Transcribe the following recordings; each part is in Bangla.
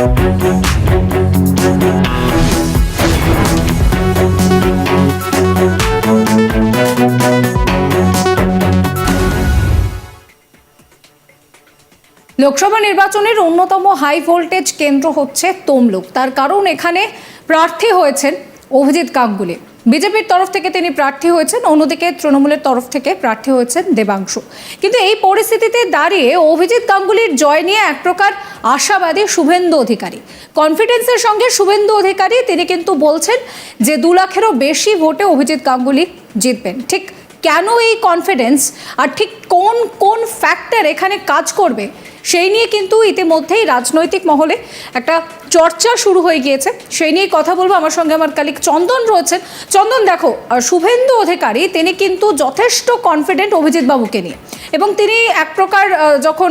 লোকসভা নির্বাচনের অন্যতম হাই ভোল্টেজ কেন্দ্র হচ্ছে তমলুক। তার কারণ এখানে প্রার্থী হয়েছেন অভিজিৎ গাঙ্গুলি বিজেপির তরফ থেকে তিনি প্রার্থী হয়েছেন, অন্যদিকে তৃণমূলের তরফ থেকে প্রার্থী হয়েছেন দেবাংশু। কিন্তু এই পরিস্থিতিতে দাঁড়িয়ে অভিজিৎ গাঙ্গুলির জয় নিয়ে এক প্রকার আশাবাদী শুভেন্দু অধিকারী। কনফিডেন্সের সঙ্গে শুভেন্দু অধিকারী তিনি কিন্তু বলছেন যে দু লাখেরও বেশি ভোটে অভিজিৎ গাঙ্গুলি জিতবেন। ঠিক কেন এই কনফিডেন্স আর ঠিক কোন কোন ফ্যাক্টর এখানে কাজ করবে, সেই নিয়ে কিন্তু ইতিমধ্যেই রাজনৈতিক মহলে একটা চর্চা শুরু হয়ে গিয়েছে। সেই নিয়ে কথা বলব। আমার সঙ্গে আমার কালিক চন্দন রয়েছেন। চন্দন, দেখো শুভেন্দু অধিকারী, তিনি কিন্তু যথেষ্ট কনফিডেন্ট অভিজিৎ বাবুকে নিয়ে। এবং তিনি এক প্রকার যখন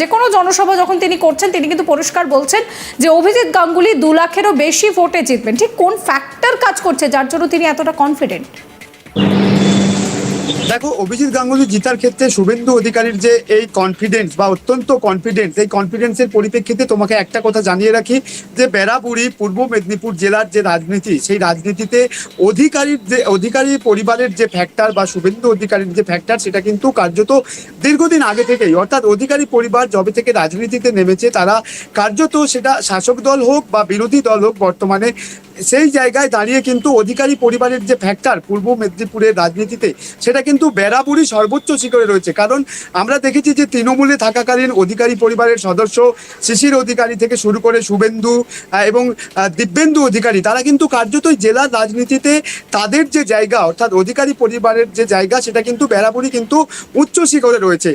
যে কোনো জনসভা যখন তিনি করছেন, তিনি কিন্তু পরিষ্কার বলছেন যে অভিজিৎ গাঙ্গুলি দু লাখেরও বেশি ভোটে জিতবেন। ঠিক কোন ফ্যাক্টর কাজ করছে যার জন্য তিনি এতটা কনফিডেন্ট দেখো, অভিজিৎ গাঙ্গুলি জিতার ক্ষেত্রে শুভেন্দু অধিকারীর যে এই কনফিডেন্স বা অত্যন্ত কনফিডেন্স এই কনফিডেন্সের পরিপ্রেক্ষিতে তোমাকে একটা কথা জানিয়ে রাখি যে বেড়াবুড়ি, পূর্ব মেদিনীপুর জেলার যে রাজনীতি, সেই রাজনীতিতে অধিকারীর যে, অধিকারী পরিবারের যে ফ্যাক্টর বা শুভেন্দু অধিকারীর যে ফ্যাক্টর সেটা কিন্তু কার্যত দীর্ঘদিন আগে থেকেই, অর্থাৎ অধিকারী পরিবার যবে থেকে রাজনীতিতে নেমেছে, তারা কার্যত সেটা শাসক দল হোক বা বিরোধী দল হোক বর্তমানে সেই জায়গায় দাঁড়িয়ে কিন্তু অধিকারী পরিবারের যে ফ্যাক্টর পূর্ব মেদিনীপুরের রাজনীতিতে, সেটা কিন্তু বেড়াবুড়ি সর্বোচ্চ শিখরে রয়েছে। কারণ আমরা দেখেছি যে তৃণমূলে থাকাকালীন অধিকারী পরিবারের সদস্য শিশির অধিকারী থেকে শুরু করে শুভেন্দু এবং দিব্যেন্দু অধিকারী, তারা কিন্তু কার্যতই জেলার রাজনীতিতে তাদের যে জায়গা, অর্থাৎ অধিকারী পরিবারের যে জায়গা, সেটা কিন্তু বেড়াবুড়ি কিন্তু উচ্চ শিখরে রয়েছে।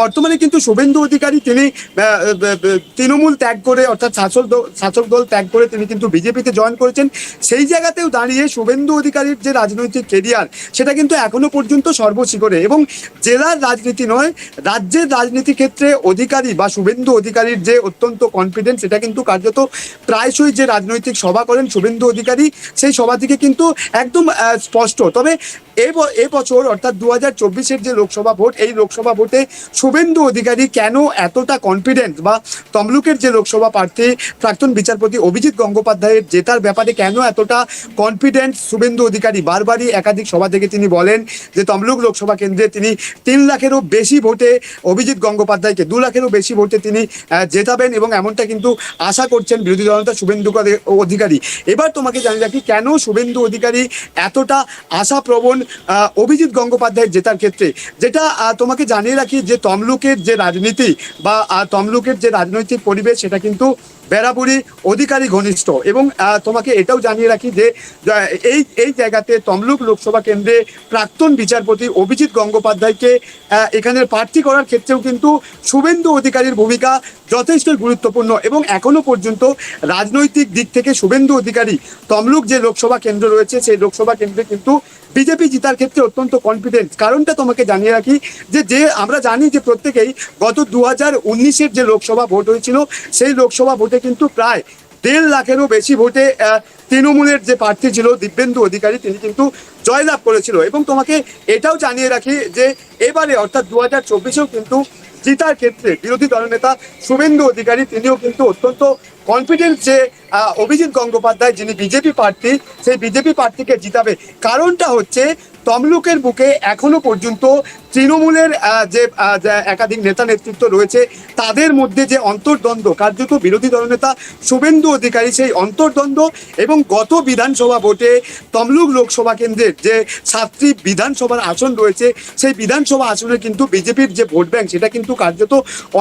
বর্তমানে কিন্তু শুভেন্দু অধিকারী তিনি তৃণমূল ত্যাগ করে, অর্থাৎ শাসক দল শাসক দল ত্যাগ করে তিনি কিন্তু বিজেপিতে জয়েন করেছেন, সেই জায়গাতেও দাঁড়িয়ে শুভেন্দু অধিকারীর যে রাজনৈতিক কেরিয়ার সেটা কিন্তু এখনও পর্যন্ত সর্বশিখরে এবং জেলার রাজনীতি নয়, রাজ্যের রাজনীতি ক্ষেত্রে অধিকারী বা শুভেন্দু অধিকারীর যে অত্যন্ত কনফিডেন্স সেটা কিন্তু কার্যত প্রায়শই যে রাজনৈতিক সভা করেন শুভেন্দু অধিকারী, সেই সভা থেকে কিন্তু একদম স্পষ্ট। তবে এ বছর, অর্থাৎ দু হাজার চব্বিশের যে লোকসভা ভোট, এই লোকসভা ভোটে শুভেন্দু অধিকারী কেন এতটা কনফিডেন্ট বা তমলুকের যে লোকসভা প্রার্থী, প্রাক্তন বিচারপতি অভিজিৎ গঙ্গোপাধ্যায়ের জেতার ব্যাপারে কেন এতটা কনফিডেন্ট শুভেন্দু অধিকারী বারবারই একাধিক সভা থেকে তিনি বলেন যে তমলুক লোকসভা কেন্দ্রে তিনি তিন লাখেরও বেশি ভোটে অভিজিৎ গঙ্গোপাধ্যায়কে, দু লাখেরও বেশি ভোটে তিনি জেতাবেন এবং এমনটা কিন্তু আশা করছেন বিরোধী দলনেতা শুভেন্দু অধিকারী এবার তোমাকে জানিয়ে রাখি, কেন শুভেন্দু অধিকারী এতটা আশাপ্রবণ অভিজিৎ গঙ্গোপাধ্যায়ের জেতার ক্ষেত্রে? যেটা তোমাকে জানিয়ে রাখি যে তমলুকের যে রাজনীতি বা তমলুকের যে রাজনৈতিক পরিবেশ, সেটা কিন্তু বেড়াবুড়ি অধিকারী ঘনিষ্ঠ এবং তোমাকে এটাও জানিয়ে রাখি যে এই এই জায়গাতে তমলুক লোকসভা কেন্দ্রে প্রাক্তন বিচারপতি অভিজিৎ গঙ্গোপাধ্যায়কে এখানের প্রার্থী করার ক্ষেত্রেও কিন্তু শুভেন্দু অধিকারীর ভূমিকা যথেষ্ট গুরুত্বপূর্ণ এবং এখনও পর্যন্ত রাজনৈতিক দিক থেকে শুভেন্দু অধিকারী তমলুক যে লোকসভা কেন্দ্র রয়েছে, সেই লোকসভা কেন্দ্রে কিন্তু বিজেপি জিতার ক্ষেত্রে অত্যন্ত কনফিডেন্স কারণটা তোমাকে জানিয়ে রাখি যে যে আমরা জানি যে প্রত্যেকেই গত দু হাজার উনিশের যে লোকসভা ভোট হয়েছিল, সেই লোকসভা ভোটে কিন্তু প্রায় দেড় লাখেরও বেশি ভোটে তৃণমূলের যে প্রার্থী ছিল, দিব্যেন্দু অধিকারী, তিনি কিন্তু জয়লাভ করেছিল। এবং তোমাকে এটাও জানিয়ে রাখি যে, এবারে অর্থাৎ দু হাজার চব্বিশেও কিন্তু জিতার ক্ষেত্রে বিরোধী দলনেতা শুভেন্দু অধিকারী, তিনিও কিন্তু অত্যন্ত কনফিডেন্স যে অভিজিৎ গঙ্গোপাধ্যায় যিনি বিজেপি প্রার্থী, সেই বিজেপি প্রার্থীকে জিতাবে। কারণটা হচ্ছে তমলুকের বুকে এখনও পর্যন্ত তৃণমূলের যে একাধিক নেতা নেতৃত্ব রয়েছে, তাদের মধ্যে যে অন্তর্দ্বন্দ্ব, কার্যত বিরোধী দলনেতা শুভেন্দু অধিকারী সেই অন্তর্দ্বন্দ্ব এবং গত বিধানসভা ভোটে তমলুক লোকসভা কেন্দ্রের যে সাতটি বিধানসভার আসন রয়েছে, সেই বিধানসভা আসনে কিন্তু বিজেপির যে ভোট ব্যাংক, সেটা কিন্তু কার্যত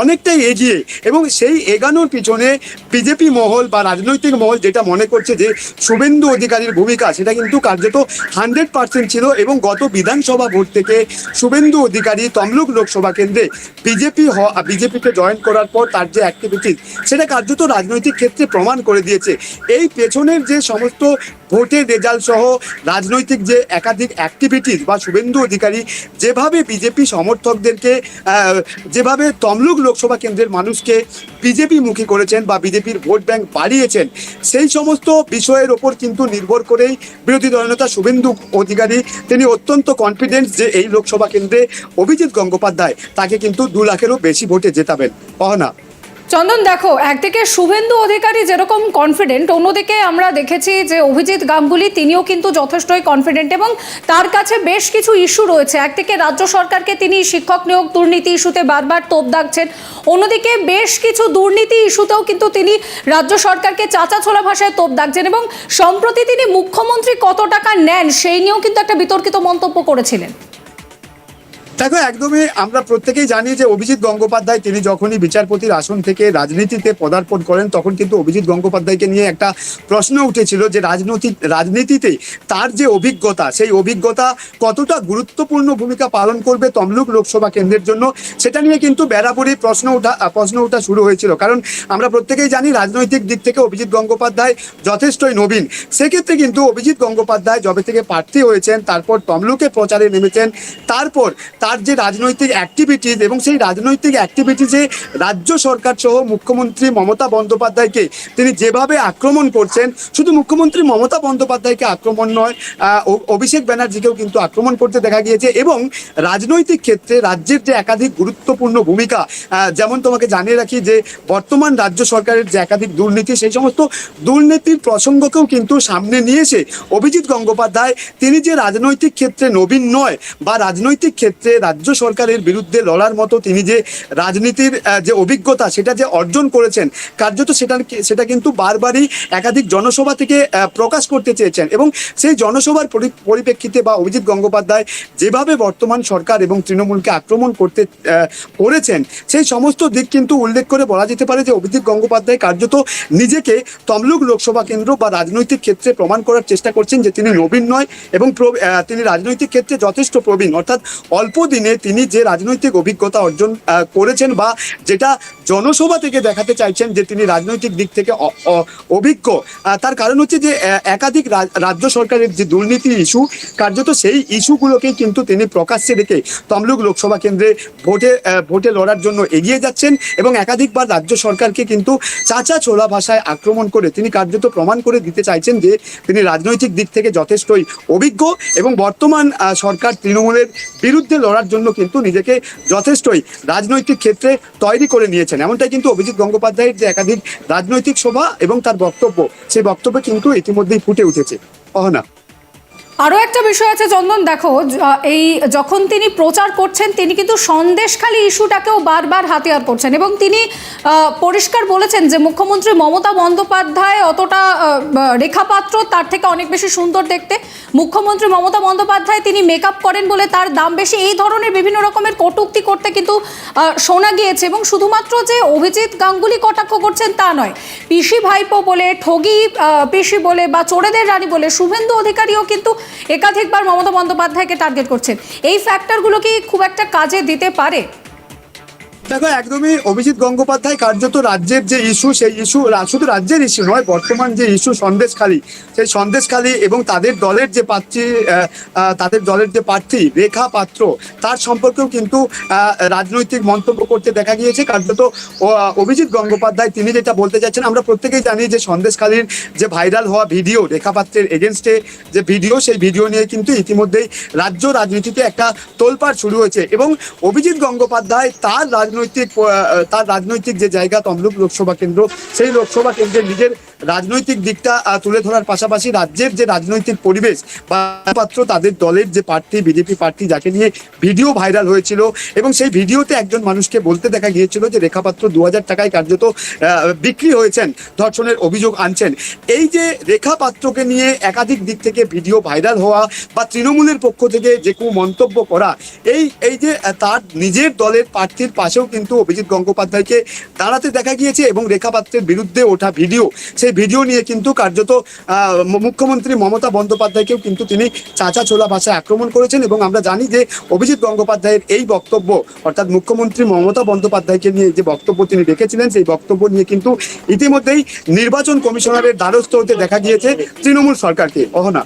অনেকটাই এগিয়ে এবং সেই এগানোর পিছনে বিজেপি মহল বা রাজনৈতিক মহল যেটা মনে করছে যে শুভেন্দু অধিকারীর ভূমিকা, সেটা কিন্তু কার্যত হান্ড্রেড পার্সেন্ট ছিল এবং গত বিধানসভা ভোট থেকে শুভেন্দু অধিকারী তমলুক লোকসভা কেন্দ্রে বিজেপি বিজেপিকে জয়েন করার পর তার যে অ্যাক্টিভিটিস সেটা কার্যত রাজনৈতিক ক্ষেত্রে প্রমাণ করে দিয়েছে। এই পেছনের যে সমস্ত ভোটের রেজাল্ট সহ রাজনৈতিক যে একাধিক অ্যাক্টিভিটিস বা শুভেন্দু অধিকারী যেভাবে বিজেপি সমর্থকদেরকে যেভাবে তমলুক লোকসভা কেন্দ্রের মানুষকে বিজেপি মুখী করেছেন বা বিজেপির ভোট ব্যাংক বাড়িয়েছেন, সেই সমস্ত বিষয়ের ওপর কিন্তু নির্ভর করেই বিরোধী দলনেতা শুভেন্দু অধিকারী তিনি অত্যন্ত কনফিডেন্স যে এই লোকসভা কেন্দ্রে অভিজিৎ গঙ্গোপাধ্যায় তাকে কিন্তু দু লাখেরও বেশি ভোটে জেতাবেন। অহনা চন্দন, দেখো, একদিকে শুভেন্দু অধিকারী যেরকম কনফিডেন্ট অন্যদিকে আমরা দেখেছি যে অভিজিৎ গাঙ্গুলি, তিনিও কিন্তু যথেষ্টই কনফিডেন্ট এবং তার কাছে বেশ কিছু ইস্যু রয়েছে। একদিকে রাজ্য সরকারকে তিনি শিক্ষক নিয়োগ, দুর্নীতি ইস্যুতে বারবার তোপ দাগছেন। অন্যদিকে বেশ কিছু দুর্নীতি ইস্যুতেও কিন্তু তিনি রাজ্য সরকারকে চাচা ছোলা ভাষায় তোপ দাগছেন এবং সম্প্রতি তিনি মুখ্যমন্ত্রী কত টাকা নেন, সেই নিয়েও কিন্তু একটা বিতর্কিত মন্তব্য করেছিলেন। দেখো, একদমই আমরা প্রত্যেকেই জানি যে অভিজিৎ গঙ্গোপাধ্যায়, তিনি যখনই বিচারপতির আসন থেকে রাজনীতিতে পদার্পণ করেন, তখন কিন্তু অভিজিৎ গঙ্গোপাধ্যায়কে নিয়ে একটা প্রশ্ন উঠেছিল যে রাজনৈতিক রাজনীতিতে তার যে অভিজ্ঞতা, সেই অভিজ্ঞতা কতটা গুরুত্বপূর্ণ ভূমিকা পালন করবে তমলুক লোকসভা কেন্দ্রের জন্য, সেটা নিয়ে কিন্তু বেড়াবড়ি প্রশ্ন ওঠা প্রশ্ন ওঠা শুরু হয়েছিল। কারণ আমরা প্রত্যেকেই জানি রাজনৈতিক দিক থেকে অভিজিৎ গঙ্গোপাধ্যায় যথেষ্টই নবীন। সেক্ষেত্রে কিন্তু অভিজিৎ গঙ্গোপাধ্যায় যবে থেকে প্রার্থী হয়েছেন, তারপর তমলুকে প্রচারে নেমেছেন, তারপর তার যে রাজনৈতিক অ্যাক্টিভিটিস এবং সেই রাজনৈতিক অ্যাক্টিভিটিসে রাজ্য সরকার সহ মুখ্যমন্ত্রী মমতা বন্দ্যোপাধ্যায়কে তিনি যেভাবে আক্রমণ করছেন, শুধু মুখ্যমন্ত্রী মমতা বন্দ্যোপাধ্যায়কে আক্রমণ নয় অভিষেক ব্যানার্জিকেও কিন্তু আক্রমণ করতে দেখা গিয়েছে এবং রাজনৈতিক ক্ষেত্রে রাজ্যের যে একাধিক গুরুত্বপূর্ণ ভূমিকা যেমন তোমাকে জানিয়ে রাখি যে বর্তমান রাজ্য সরকারের যে একাধিক দুর্নীতি, সেই সমস্ত দুর্নীতির প্রসঙ্গকেও কিন্তু সামনে নিয়ে এসে অভিজিৎ গঙ্গোপাধ্যায়, তিনি যে রাজনৈতিক ক্ষেত্রে নবীন নয় বা রাজনৈতিক ক্ষেত্রে রাজ্য সরকারের বিরুদ্ধে লড়ার মতো তিনি যে রাজনীতির যে অভিজ্ঞতা সেটা যে অর্জন করেছেন, কার্যত সেটা সেটা কিন্তু বারবারই একাধিক জনসভা থেকে প্রকাশ করতে চেয়েছেন এবং সেই জনসভার পরিপ্রেক্ষিতে বা অভিজিৎ গঙ্গোপাধ্যায় যেভাবে বর্তমান সরকার এবং তৃণমূলকে আক্রমণ করতে করেছেন, সেই সমস্ত দিক কিন্তু উল্লেখ করে বলা যেতে পারে যে অভিজিৎ গঙ্গোপাধ্যায় কার্যত নিজেকে তমলুক লোকসভা কেন্দ্র বা রাজনৈতিক ক্ষেত্রে প্রমাণ করার চেষ্টা করছেন যে তিনি নবীন নয় এবং তিনি রাজনৈতিক ক্ষেত্রে যথেষ্ট প্রবীণ, অর্থাৎ অল্প দিনে তিনি যে রাজনৈতিক অভিজ্ঞতা অর্জন করেছেন বা যেটা জনসভা থেকে দেখাতে চাইছেন যে তিনি রাজনৈতিক দিক থেকে অভিজ্ঞ তার কারণ হচ্ছে যে একাধিক রাজ্য সরকারের যে দুর্নীতি ইস্যু, কার্যত সেই ইস্যুগুলোকেই কিন্তু তিনি প্রকাশ্যে রেখে তমলুক লোকসভা কেন্দ্রে ভোটে ভোটে লড়ার জন্য এগিয়ে যাচ্ছেন এবং একাধিকবার রাজ্য সরকারকে কিন্তু চাচা ছোলা ভাষায় আক্রমণ করে তিনি কার্যত প্রমাণ করে দিতে চাইছেন যে তিনি রাজনৈতিক দিক থেকে যথেষ্টই অভিজ্ঞ এবং বর্তমান সরকার তৃণমূলের বিরুদ্ধে লড়ার জন্য কিন্তু নিজেকে যথেষ্টই রাজনৈতিক ক্ষেত্রে তৈরি করে নিয়েছেন। এমনটাই কিন্তু অভিজিৎ গঙ্গোপাধ্যায়ের যে একাধিক রাজনৈতিক সভা এবং তার বক্তব্য, সেই বক্তব্য কিন্তু ইতিমধ্যেই ফুটে উঠেছে। অহনা। আরও একটা বিষয় আছে, চন্দন, দেখো এই যখন তিনি প্রচার করছেন, তিনি কিন্তু সন্দেশখালী ইস্যুটাকেও বারবার হাতিয়ার করছেন এবং তিনি পরিষ্কার বলেছেন যে মুখ্যমন্ত্রী মমতা বন্দ্যোপাধ্যায় অতটা রেখাপাত্র তার থেকে অনেক বেশি সুন্দর দেখতে। মুখ্যমন্ত্রী মমতা বন্দ্যোপাধ্যায় তিনি মেকআপ করেন বলে তার দাম বেশি। এই ধরনের বিভিন্ন রকমের কটূক্তি করতে কিন্তু শোনা গিয়েছে এবং শুধুমাত্র যে অভিজিৎ গাঙ্গুলি কটাক্ষ করছেন তা নয়, পিসি ভাইপো বলে, ঠগি পিসি বলে বা চোরেদের রানী বলে, শুভেন্দু অধিকারীও কিন্তু একাধিকবার মমতা বন্দ্যোপাধ্যায়কে টার্গেট করছেন। এই ফ্যাক্টরগুলো কি খুব একটা কাজে দিতে পারে? দেখো একদমই অভিজিৎ গঙ্গোপাধ্যায় কার্যত রাজ্যের যে ইস্যু, সেই ইস্যু শুধু রাজ্যের ইস্যু নয়, বর্তমান যে ইস্যু সন্দেশখালী, সেই সন্দেশখালী এবং তাদের দলের যে প্রার্থী তাদের দলের যে প্রার্থী রেখা পাত্র, তার সম্পর্কেও কিন্তু রাজনৈতিক মন্তব্য করতে দেখা গিয়েছে। কার্যত অভিজিৎ গঙ্গোপাধ্যায় তিনি যেটা বলতে চাচ্ছেন আমরা প্রত্যেকেই জানি যে সন্দেশখালীর যে ভাইরাল হওয়া ভিডিও, রেখা পাত্রের এগেনস্টে যে ভিডিও, সেই ভিডিও নিয়ে কিন্তু ইতিমধ্যেই রাজ্য রাজনীতিতে একটা তোলপাড় শুরু হয়েছে। এবং অভিজিৎ গঙ্গোপাধ্যায় তার রাজনৈতিক আহ, তার রাজনৈতিক যে জায়গা তমলুক লোকসভা কেন্দ্র সেই লোকসভা কেন্দ্রে নিজের রাজনৈতিক দিকটা তুলে ধরার পাশাপাশি রাজ্যের যে রাজনৈতিক পরিবেশ পাত্র তাদের দলের যে প্রার্থী বিজেপি প্রার্থী যাকে নিয়ে ভিডিও ভাইরাল হয়েছিল এবং সেই ভিডিওতে একজন মানুষকে বলতে দেখা গিয়েছিল যে রেখাপাত্র দু হাজার টাকায় কার্যত বিক্রি হয়েছেন ধর্ষণের অভিযোগ আনছেন। এই যে রেখা পাত্রকে নিয়ে একাধিক দিক থেকে ভিডিও ভাইরাল হওয়া বা তৃণমূলের পক্ষ থেকে যে কোনো মন্তব্য করা এই এই যে তার নিজের দলের প্রার্থীর পাশেও কিন্তু অভিজিৎ গঙ্গোপাধ্যায়কে দাঁড়াতে দেখা গিয়েছে এবং রেখা পাত্রের বিরুদ্ধে ওঠা ভিডিও। সেই ভিডিও নিয়ে কিন্তু কার্যত মুখ্যমন্ত্রী মমতা বন্দ্যোপাধ্যায়কেও কিন্তু তিনি চাচা ছোলা ভাষায় আক্রমণ করেছেন এবং আমরা জানি যে অভিজিৎ গঙ্গোপাধ্যায়ের এই বক্তব্য, অর্থাৎ মুখ্যমন্ত্রী মমতা বন্দ্যোপাধ্যায়কে নিয়ে যে বক্তব্য তিনি রেখেছিলেন, সেই বক্তব্য নিয়ে কিন্তু ইতিমধ্যেই নির্বাচন কমিশনারের দ্বারস্থ হতে দেখা গিয়েছে তৃণমূল সরকারকে। অহনা।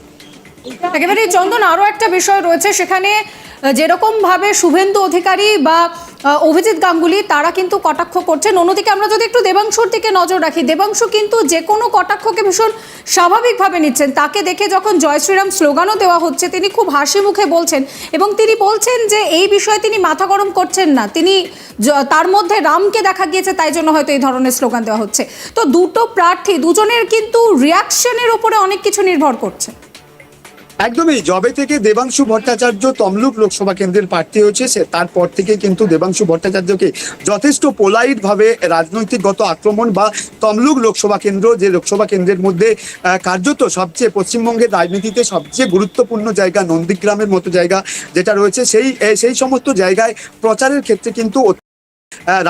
একেবারে চন্দন আরও একটা বিষয় রয়েছে। সেখানে আহ, যেরকম ভাবে শুভেন্দু অধিকারী বা অভিজিৎ গাঙ্গুলি তারা কিন্তু কটাক্ষ করছেন। অন্যদিকে আমরা যদি একটু দেবাংশুর দিকে নজর রাখি দেবাংশু কিন্তু যে কোনো কটাক্ষকে ভীষণ স্বাভাবিকভাবে নিচ্ছেন। তাকে দেখে যখন জয় শ্রীরাম স্লোগানও দেওয়া হচ্ছে তিনি খুব হাসি মুখে বলছেন এবং তিনি বলছেন যে এই বিষয়ে তিনি মাথা গরম করছেন না। তিনি তার মধ্যে রামকে দেখা গিয়েছে তাই জন্য হয়তো এই ধরনের স্লোগান দেওয়া হচ্ছে। তো দুটো প্রার্থী দুজনের কিন্তু রিয়াকশনের ওপরে অনেক কিছু নির্ভর করছে। একদমই। জবে থেকে দেবাংশু ভট্টাচার্য তমলুক লোকসভা কেন্দ্রের প্রার্থী হয়েছে, সে তারপর থেকে কিন্তু দেবাংশু ভট্টাচার্যকে যথেষ্ট পোলাইট ভাবে রাজনৈতিকগত আক্রমণ বা তমলুক লোকসভা কেন্দ্র, যে লোকসভা কেন্দ্রের মধ্যে কার্যত সবচেয়ে পশ্চিমবঙ্গের রাজনীতিতে সবচেয়ে গুরুত্বপূর্ণ জায়গা নন্দীগ্রামের মতো জায়গা যেটা রয়েছে, সেই সেই সমস্ত জায়গায় প্রচারের ক্ষেত্রে কিন্তু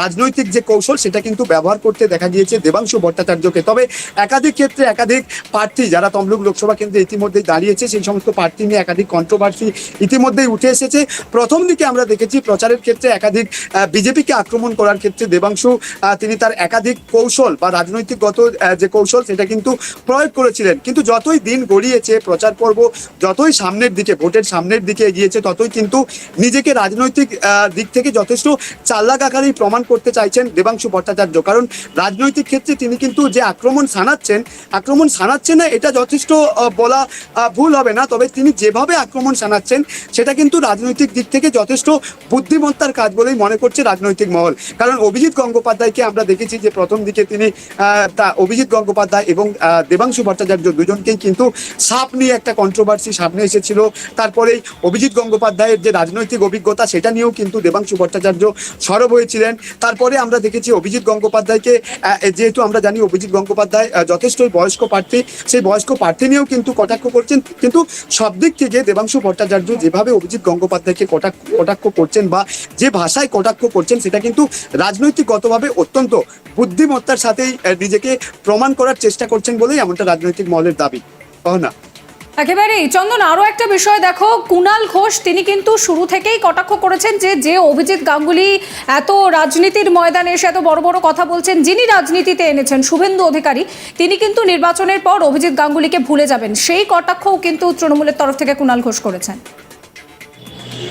রাজনৈতিক যে কৌশল, সেটা কিন্তু ব্যবহার করতে দেখা গিয়েছে দেবাংশু ভট্টাচার্যকে। তবে একাধিক ক্ষেত্রে একাধিক প্রার্থী, যারা তমলুক লোকসভা কেন্দ্রে ইতিমধ্যে দাঁড়িয়েছে, সেই সমস্ত প্রার্থী নিয়ে একাধিক কন্ট্রোভার্সি ইতিমধ্যেই উঠে এসেছে। প্রথম দিকে আমরা দেখেছি প্রচারের ক্ষেত্রে একাধিক বিজেপিকে আক্রমণ করার ক্ষেত্রে দেবাংশু তিনি তার একাধিক কৌশল বা রাজনৈতিকগত যে কৌশল, সেটা কিন্তু প্রয়োগ করেছিলেন। কিন্তু যতই দিন গড়িয়েছে, প্রচার পর্ব যতই সামনের দিকে, ভোটের সামনের দিকে এগিয়েছে, ততই কিন্তু নিজেকে রাজনৈতিক দিক থেকে যথেষ্ট চাল্লাক আকারেই প্রমাণ করতে চাইছেন দেবাংশু ভট্টাচার্য। কারণ রাজনৈতিক ক্ষেত্রে তিনি কিন্তু যে আক্রমণ সানাচ্ছেন আক্রমণ সানাচ্ছেন না, এটা যথেষ্ট বলা ভুল হবে না। তবে তিনি যেভাবে আক্রমণ সানাচ্ছেন, সেটা কিন্তু রাজনৈতিক দিক থেকে যথেষ্ট বুদ্ধিমত্তার কাজ বলেই মনে করছে রাজনৈতিক মহল। কারণ অভিজিৎ গঙ্গোপাধ্যায়কে আমরা দেখেছি যে প্রথম দিকে তিনি তা অভিজিৎ গঙ্গোপাধ্যায় এবং দেবাংশু ভট্টাচার্য দুজনকেই কিন্তু সাপ নিয়ে একটা কন্ট্রোভার্সি সামনে এসেছিল। তারপরেই অভিজিৎ গঙ্গোপাধ্যায়ের যে রাজনৈতিক অভিজ্ঞতা, সেটা নিয়েও কিন্তু দেবাংশু ভট্টাচার্য সরব হয়েছিলেন তারপরে আমরা দেখেছি অভিজিৎ গঙ্গোপাধ্যায়কে যেহেতু আমরা জানি অভিজিৎ গঙ্গোপাধ্যায় যথেষ্টই বয়স্ক প্রার্থী, সেই বয়স্ক প্রার্থী নিয়েও কিন্তু কটাক্ষ করছেন। কিন্তু সব দিক থেকে দেবাংশু ভট্টাচার্য যেভাবে অভিজিৎ গঙ্গোপাধ্যায়কে কটাক্ষ কটাক্ষ করছেন বা যে ভাষায় কটাক্ষ করছেন, সেটা কিন্তু রাজনৈতিকগতভাবে অত্যন্ত বুদ্ধিমত্তার সাথেই নিজেকে প্রমাণ করার চেষ্টা করছেন বলেই এমনটা রাজনৈতিক মহলের দাবি। না একেবারেই। চন্দন আরও একটা বিষয় দেখো কুণাল ঘোষ, তিনি কিন্তু শুরু থেকেই কটাক্ষ করেছেন যে যে অভিজিৎ গাঙ্গুলি এত রাজনীতির ময়দানে এসে এত বড় বড় কথা বলছেন, যিনি রাজনীতিতে এনেছেন, শুভেন্দু অধিকারী, তিনি কিন্তু নির্বাচনের পর অভিজিৎ গাঙ্গুলিকে ভুলে যাবেন। সেই কটাক্ষও কিন্তু তৃণমূলের তরফ থেকে কুণাল ঘোষ করেছেন।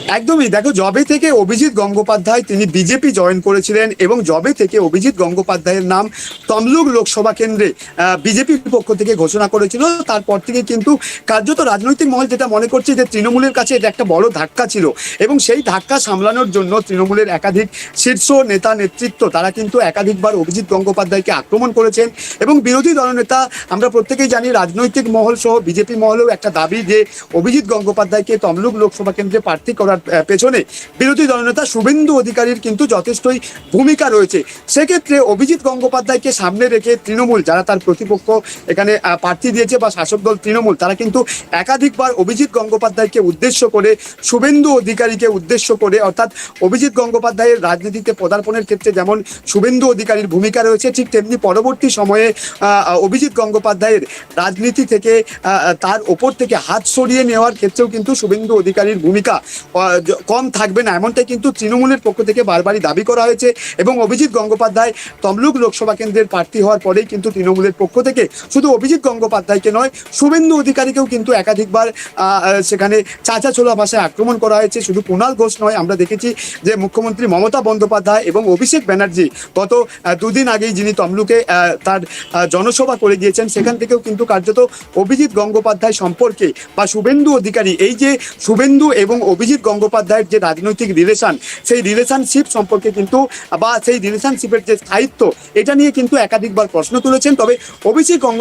একদমই। দেখো জবে থেকে অভিজিৎ গঙ্গোপাধ্যায় তিনি বিজেপি জয়েন করেছিলেন এবং জবে থেকে অভিজিৎ গঙ্গোপাধ্যায়ের নাম তমলুক লোকসভা কেন্দ্রে বিজেপির পক্ষ থেকে ঘোষণা করেছিল। তারপর থেকে কিন্তু কার্যত রাজনৈতিক মহল যেটা মনে করছে যে তৃণমূলের কাছে এটা একটা বড় ধাক্কা ছিল এবং সেই ধাক্কা সামলানোর জন্য তৃণমূলের একাধিক শীর্ষ নেতা নেতৃত্ব, তারা কিন্তু একাধিকবার অভিজিৎ গঙ্গোপাধ্যায়কে আক্রমণ করেছেন এবং বিরোধী দলনেতা আমরা প্রত্যেকেই জানি রাজনৈতিক মহল সহ বিজেপি মহলেও একটা দাবি যে অভিজিৎ গঙ্গোপাধ্যায়কে তমলুক লোকসভা কেন্দ্রে প্রার্থী করার আহ, পেছনে বিরোধী দলনেতা শুভেন্দু অধিকারীর কিন্তু যথেষ্টই ভূমিকা রয়েছে। সেক্ষেত্রে অভিজিৎ গঙ্গোপাধ্যায়কে সামনে রেখে তৃণমূল যারা তার প্রতিপক্ষ এখানে প্রার্থী দিয়েছে বা শাসক দল তৃণমূল তারা কিন্তু একাধিকবার অভিজিৎ গঙ্গোপাধ্যায়কে উদ্দেশ্য করে শুভেন্দু অধিকারীকে উদ্দেশ্য করে অর্থাৎ অভিজিৎ গঙ্গোপাধ্যায়ের রাজনীতিতে পদার্পণের ক্ষেত্রে যেমন শুভেন্দু অধিকারীর ভূমিকা রয়েছে ঠিক তেমনি পরবর্তী সময়ে অভিজিৎ গঙ্গোপাধ্যায়ের রাজনীতি থেকে তার ওপর থেকে হাত সরিয়ে নেওয়ার ক্ষেত্রেও কিন্তু শুভেন্দু অধিকারীর ভূমিকা কম থাকবে না। এমনটাই কিন্তু তৃণমূলের পক্ষ থেকে বারবারই দাবি করা হয়েছে এবং অভিজিৎ গঙ্গোপাধ্যায় তমলুক লোকসভা কেন্দ্রের প্রার্থী হওয়ার পরেই কিন্তু তৃণমূলের পক্ষ থেকে শুধু অভিজিৎ গঙ্গোপাধ্যায়কে নয়, শুভেন্দু অধিকারীকেও কিন্তু একাধিকবার সেখানে চাচা ছোলা ভাষায় আক্রমণ করা হয়েছে। শুধু কুণাল ঘোষ নয়, আমরা দেখেছি যে মুখ্যমন্ত্রী মমতা বন্দ্যোপাধ্যায় এবং অভিষেক ব্যানার্জি গত দুদিন আগেই যিনি তমলুকে তার জনসভা করে গিয়েছেন, সেখান থেকেও কিন্তু কার্যত অভিজিৎ গঙ্গোপাধ্যায় সম্পর্কে বা শুভেন্দু অধিকারী, এই যে শুভেন্দু এবং অভিজিৎ গঙ্গোপাধ্যায়ের যে রাজনৈতিক রিলেশন সেই রিলেশনশিপ সম্পর্কে কিন্তু, বা সেই রিলেশনশিপের যে স্থায়িত্ব, এটা নিয়ে কিন্তু একাধিকবার প্রশ্ন তুলেছেন। তবে অভিষেক গঙ্গ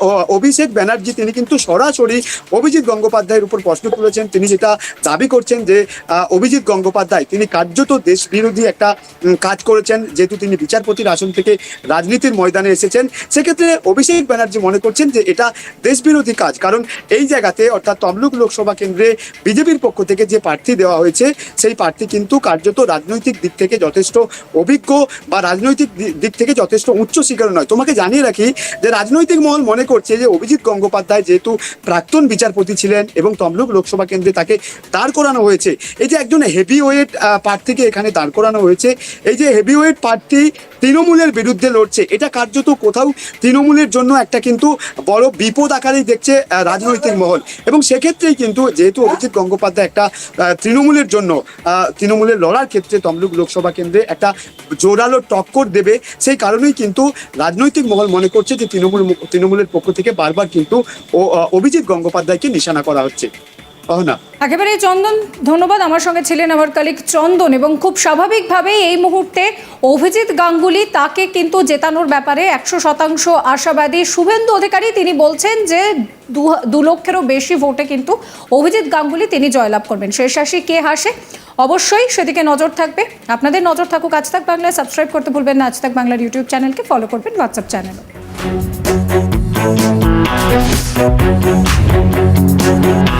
ও- অভিষেক ব্যানার্জি, তিনি কিন্তু সরাসরি অভিজিৎ গঙ্গোপাধ্যায়ের উপর প্রশ্ন তুলেছেন। তিনি যেটা দাবি করছেন যে অভিজিৎ গঙ্গোপাধ্যায়, তিনি কার্যত দেশ বিরোধী একটা কাজ করেছেন। যেহেতু তিনি বিচারপতির আসন থেকে রাজনীতির ময়দানে এসেছেন, সেক্ষেত্রে অভিষেক ব্যানার্জি মনে করছেন যে, এটা দেশ বিরোধী কাজ। কারণ এই জায়গাতে, অর্থাৎ তমলুক লোকসভা কেন্দ্রে বিজেপির পক্ষ থেকে যে প্রার্থী দেওয়া হয়েছে, সেই প্রার্থী কিন্তু কার্যত রাজনৈতিক দিক থেকে যথেষ্ট অভিজ্ঞ বা রাজনৈতিক দিক থেকে যথেষ্ট উচ্চ শিকার নয়। তোমাকে জানিয়ে রাখি যে রাজনৈতিক মহল মনে করছে যে অভিজিৎ গঙ্গোপাধ্যায় যেহেতু প্রাক্তন বিচারপতি ছিলেন এবং তমলুক লোকসভা কেন্দ্রে তাকে দাঁড় করানো হয়েছে, এই যে একজন হেভি ওয়েট প্রার্থীকে এখানে দাঁড় করানো হয়েছে, এই যে হেভি ওয়েট প্রার্থী তৃণমূলের বিরুদ্ধে লড়ছে। এটা কার্যত কোথাও তৃণমূলের জন্য একটা কিন্তু বড় বিপদ আকারেই দেখছে রাজনৈতিক মহল। এবং সেক্ষেত্রেই কিন্তু যেহেতু অভিজিৎ গঙ্গোপাধ্যায় একটা তৃণমূলের জন্য তৃণমূলের লড়ার ক্ষেত্রে তমলুক লোকসভা কেন্দ্রে একটা জোরালো টক্কর দেবে, সেই কারণেই কিন্তু রাজনৈতিক মহল মনে করছে যে তৃণমূল, তৃণমূলের পক্ষ থেকে বারবার কিন্তু অভিজিৎ গঙ্গোপাধ্যায়কে নিশানা করা হচ্ছে। একেবারে চন্দন, ধন্যবাদ। আমার সঙ্গে ছিলেন আমার কালিক চন্দন এবং খুব স্বাভাবিকভাবেই এই মুহূর্তে অভিজিৎ গাঙ্গুলি তাকে কিন্তু জেতানোর ব্যাপারে একশো শতাংশ আশাবাদী শুভেন্দু অধিকারী তিনি বলছেন যে দু- লক্ষেরও বেশি ভোটে কিন্তু অভিজিৎ গাঙ্গুলি তিনি জয়লাভ করবেন। শেষ হাসি কে হাসে? অবশ্যই সেদিকে নজর থাকবে। আপনাদের নজর থাকুক আজ তাক বাংলায়। সাবস্ক্রাইব করতে ভুলবেন না। আজ তাক বাংলার ইউটিউব চ্যানেলকে ফলো করবেন হোয়াটসঅ্যাপ চ্যানেলও